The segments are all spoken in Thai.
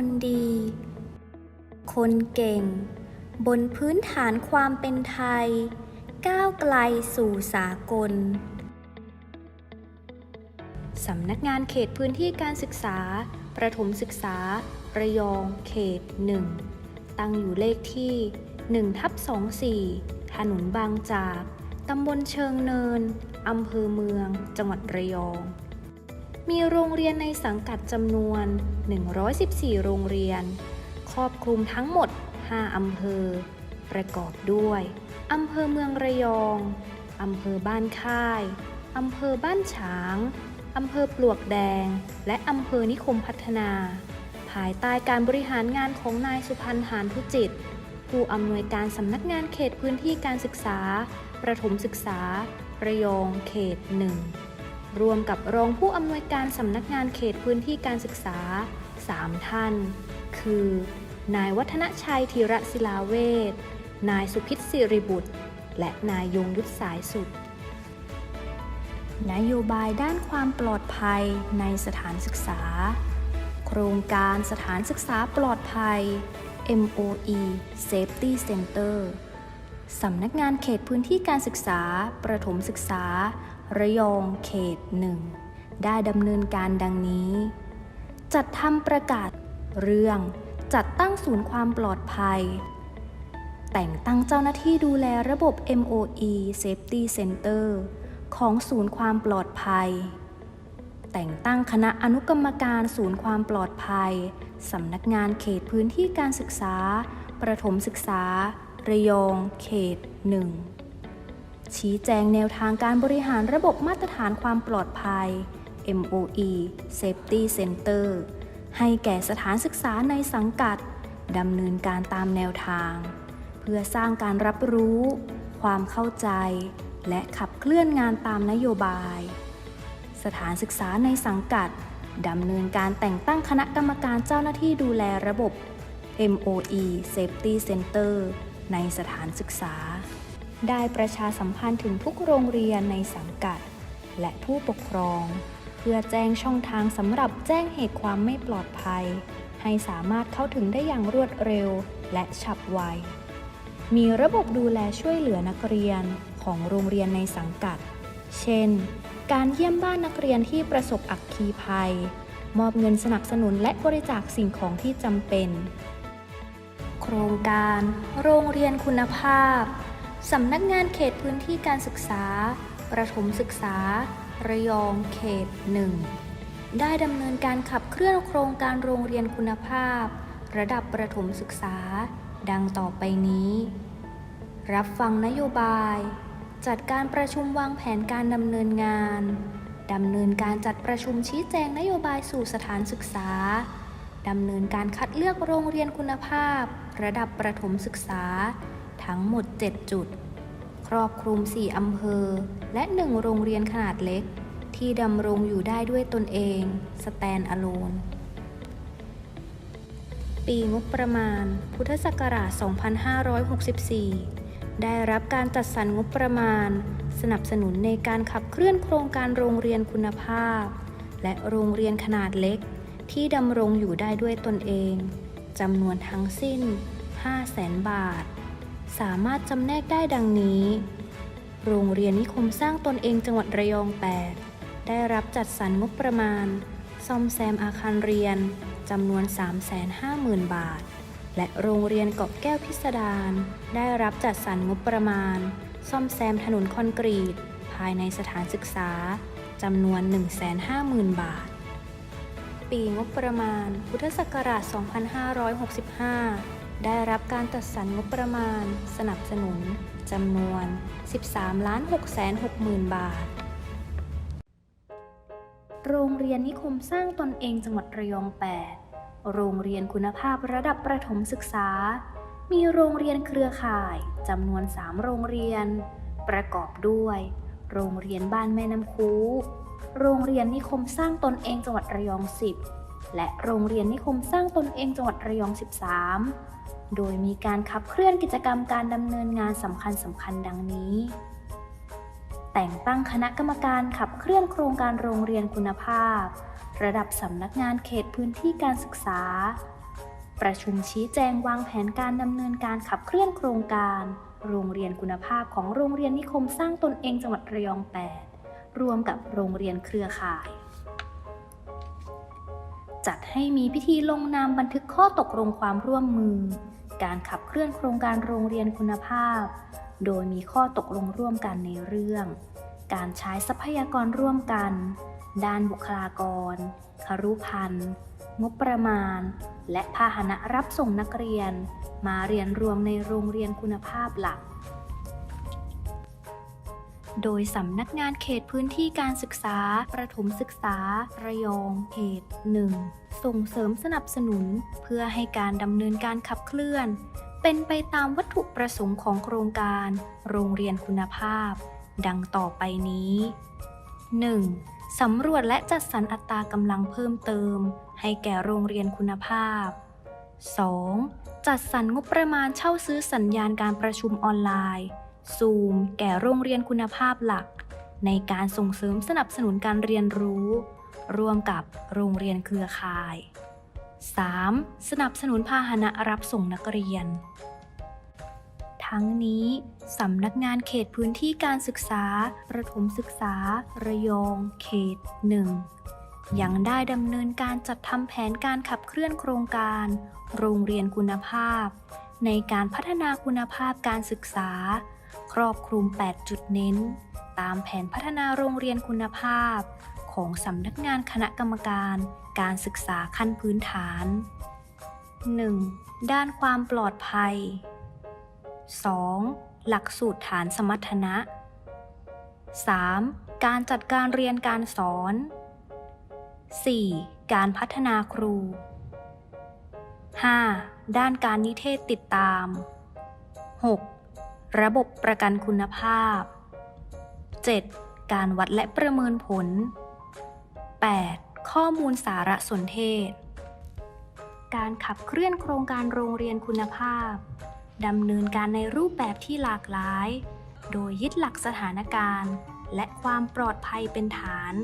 คนดี คนเก่ง บนพื้นฐานความเป็นไทย ก้าวไกลสู่สากล สำนักงานเขตพื้นที่การศึกษา ประถมศึกษา ระยอง เขต 1 ตั้งอยู่เลขที่1ทับ24 ถนนบางจาก ตำบลเชิงเนิน อำเภอเมือง จังหวัดระยอง มีโรงเรียนในสังกัดจำนวน 114 โรงเรียน ครอบคลุมทั้งหมด 5 อำเภอ ประกอบด้วย อำเภอเมืองระยอง อำเภอบ้านค่าย อำเภอบ้านฉาง อำเภอปลวกแดง และอำเภอนิคมพัฒนา ภายใต้การบริหารงานของนายสุพันธ์หานทุจิต ผู้อำนวยการสำนักงานเขตพื้นที่การศึกษา ประถมศึกษา ระยองเขตหนึ่ง รวมกับรองผู้อำนวยการสำนักงานเขตพื้นที่การศึกษา 3 ท่าน คือ นายวัฒนชัยธีระศิลาเวชนายสุพิษสิริบุตร และนายยงยุทธสายสุด นโยบายด้านความปลอดภัยในสถานศึกษา โครงการสถานศึกษาปลอดภัย MOE Safety Center สำนักงานเขตพื้นที่การศึกษา ประถมศึกษา ระยองเขตหนึ่งได้ดำเนินการดังนี้ จัดทำประกาศเรื่องจัดตั้งศูนย์ความปลอดภัย แต่งตั้งเจ้าหน้าที่ดูแลระบบ MOE Safety Center ของศูนย์ความปลอดภัย แต่งตั้งคณะอนุกรรมการศูนย์ความปลอดภัย สำนักงานเขตพื้นที่การศึกษา ประถมศึกษา ระยอง เขตหนึ่ง ชี้แจงแนวทางการบริหารระบบมาตรฐานความปลอดภัย MOE Safety Center ให้แก่สถานศึกษาในสังกัดดำเนินการตามแนวทาง เพื่อสร้างการรับรู้ ความเข้าใจ และขับเคลื่อนงานตามนโยบาย สถานศึกษาในสังกัดดำเนินการแต่งตั้งคณะกรรมการเจ้าหน้าที่ดูแลระบบ MOE Safety Center ในสถานศึกษา ได้ประชาสัมพันธ์ถึงทุกโรงเรียนในสังกัด และผู้ปกครอง เพื่อแจ้งช่องทางสำหรับแจ้งเหตุความไม่ปลอดภัย ให้สามารถเข้าถึงได้อย่างรวดเร็วและฉับไว มีระบบดูแลช่วยเหลือนักเรียนของโรงเรียนในสังกัด เช่น การเยี่ยมบ้านนักเรียนที่ประสบอัคคีภัย มอบเงินสนับสนุนและบริจาคสิ่งของที่จำเป็น โครงการ โรงเรียนคุณภาพ สำนักงานเขตพื้นที่การศึกษา ประถมศึกษา ระยองเขตหนึ่งได้ดำเนินการขับเคลื่อนโครงการโรงเรียนคุณภาพ ระดับประถมศึกษา ดังต่อไปนี้ รับฟังนโยบาย จัดการประชุมวางแผนการดำเนินงานดำเนินการจัดประชุมชี้แจงนโยบายสู่สถานศึกษา ดำเนินการคัดเลือกโรงเรียนคุณภาพ ระดับประถมศึกษา ทั้งหมด 7 จุด ครอบคลุม 4 อำเภอ และ 1 โรงเรียนขนาดเล็ก ที่ดำรงอยู่ได้ด้วยตนเองสแตนอะโลนปีงบประมาณ พุทธศักราช 2564 ได้รับการจัดสรรงบประมาณ สนับสนุนในการขับเคลื่อนโครงการโรงเรียนคุณภาพ และโรงเรียนขนาดเล็ก ที่ดำรงอยู่ได้ด้วยตนเองจำนวนทั้งสิ้น 500,000 บาท สามารถจำแนกได้ดังนี้ โรงเรียนนิคมสร้างตนเองจังหวัดระยอง 8 ได้รับจัดสรรงบประมาณ ซ่อมแซมอาคารเรียนจำนวน 350,000 บาท และโรงเรียนเกาะแก้วพิสดารได้รับจัดสรรงบประมาณ ซ่อมแซมถนนคอนกรีต ภายในสถานศึกษาจำนวน 150,000 บาท ปีงบประมาณ พุทธศักราช 2565 ได้รับการจัดสรรงบประมาณ สนับสนุนจำนวน 13 6 6 0 0 0 0 บาท โรงเรียนนิคมสร้างตนเองจังหวัดระยอง 8 โรงเรียนคุณภาพระดับประถมศึกษา มีโรงเรียนเครือข่ายจำนวน 3 โรงเรียน ประกอบด้วย โรงเรียนบ้านแม่น้ำคู โรงเรียนนิคมสร้างตนเองจังหวัดระยอง 10 และโรงเรียนนิคมสร้างตนเองจังหวัดระยอง 13 โดยมีการขับเคลื่อนกิจกรรมการดำเนินงานสำคัญสำคัญดังนี้ แต่งตั้งคณะกรรมการขับเคลื่อนโครงการโรงเรียนคุณภาพ ระดับสำนักงานเขตพื้นที่การศึกษา ประชุมชี้แจงวางแผนการดำเนินการขับเคลื่อนโครงการ โรงเรียนคุณภาพของโรงเรียนนิคมสร้างตนเองจังหวัดระยอง 8 รวมกับโรงเรียนเครือข่าย จัดให้มีพิธีลงนามบันทึกข้อตกลงความร่วมมือ การขับเคลื่อนโครงการโรงเรียนคุณภาพ โดยมีข้อตกลงร่วมกันในเรื่อง การใช้ทรัพยากรร่วมกัน ด้านบุคลากร ครุพันธ์ งบประมาณ และพาหนะรับส่งนักเรียน มาเรียนรวมในโรงเรียนคุณภาพหลัก โดยสำนักงานเขตพื้นที่การศึกษา ประถมศึกษา ระยองเขต 1 ส่งเสริมสนับสนุน เพื่อให้การดำเนินการขับเคลื่อน เป็นไปตามวัตถุประสงค์ของโครงการ โรงเรียนคุณภาพ ดังต่อไปนี้ 1. สำรวจและจัดสรรอัตรากำลังเพิ่มเติม ให้แก่โรงเรียนคุณภาพ 2. จัดสรรงบประมาณเช่าซื้อสัญญาณการประชุมออนไลน์ ซูม แก่โรงเรียนคุณภาพหลัก ในการส่งเสริมสนับสนุนการเรียนรู้ ร่วมกับโรงเรียนเครือข่าย 3. สนับสนุนพาหนะรับส่งนักเรียน ทั้งนี้สำนักงานเขตพื้นที่การศึกษา ประถมศึกษา ระยอง เขต 1 ยังได้ดำเนินการจัดทำแผนการขับเคลื่อนโครงการ โรงเรียนคุณภาพ ในการพัฒนาคุณภาพการศึกษา ครอบคลุม 8 จุดเน้น ตามแผนพัฒนาโรงเรียนคุณภาพ ของสำนักงานคณะกรรมการ การศึกษาขั้นพื้นฐาน 1. ด้านความปลอดภัย 2. หลักสูตรฐานสมรรถนะ 3. การจัดการเรียนการสอน 4. การพัฒนาครู 5. ด้านการนิเทศติดตาม 6. ระบบประกันคุณภาพ 7. การวัดและประเมินผล 8. ข้อมูลสารสนเทศ การขับเคลื่อนโครงการโรงเรียนคุณภาพดำเนินการในรูปแบบที่หลากหลาย โดยยึดหลักสถานการณ์ และความปลอดภัยเป็นฐาน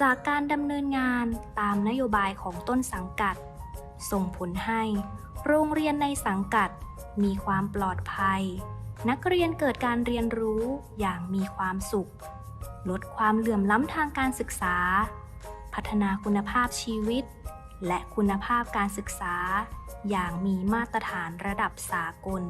จากการดำเนินงานตามนโยบายของต้นสังกัด ส่งผลให้ โรงเรียนในสังกัดมีความปลอดภัย นักเรียนเกิดการเรียนรู้อย่างมีความสุข ลดความเหลื่อมล้ำทางการศึกษา พัฒนาคุณภาพชีวิต และคุณภาพการศึกษา อย่างมีมาตรฐานระดับสากล